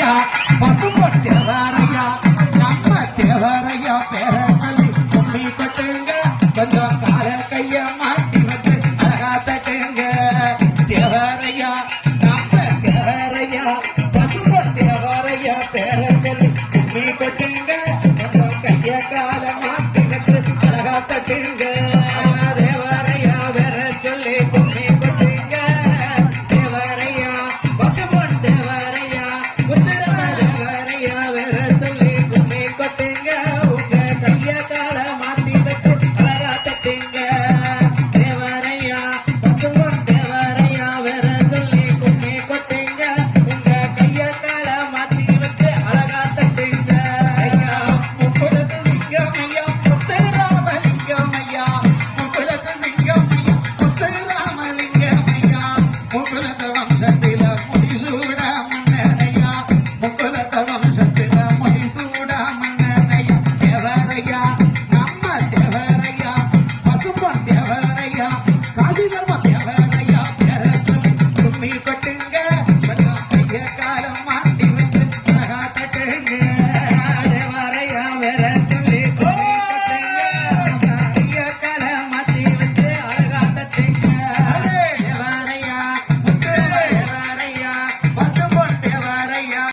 தேவரையா பசும்பொன் தேவரையா நம்ம தேவரையா பேர 我本来。